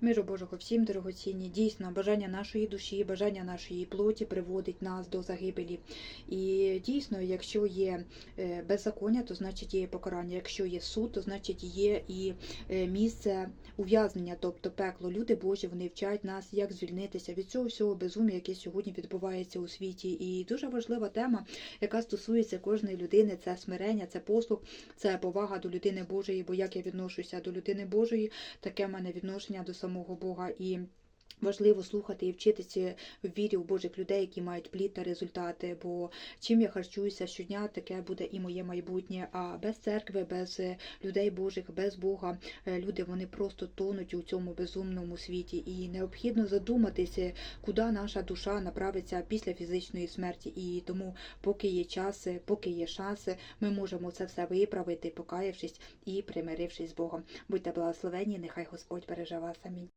Миру Божого всім дорогоцінні. Дійсно, бажання нашої душі, бажання нашої плоті приводить нас до загибелі. І дійсно, якщо є е, беззаконня, то значить є покарання. Якщо є суд, то значить є і е, місце ув'язнення, тобто пекло. Люди Божі вони вчать нас, як звільнитися від цього всього безум'я, яке сьогодні відбувається у світі. І дуже важлива тема, яка стосується кожної людини, це смирення, це послуг, це повага до людини Божої. Бо як я відношуся до людини Божої, таке в мене відношення до самого Бога і. Важливо слухати і вчитися в вірі у Божих людей, які мають плід та результати. Бо чим я харчуюся щодня, таке буде і моє майбутнє. А без церкви, без е, людей Божих, без Бога, е, люди вони просто тонуть у цьому безумному світі. І необхідно задуматися, куди наша душа направиться після фізичної смерті. І тому, поки є час, е, поки є шанс, ми можемо це все виправити, покаявшись і примирившись з Богом. Будьте благословені, нехай Господь береже вас. Амінь.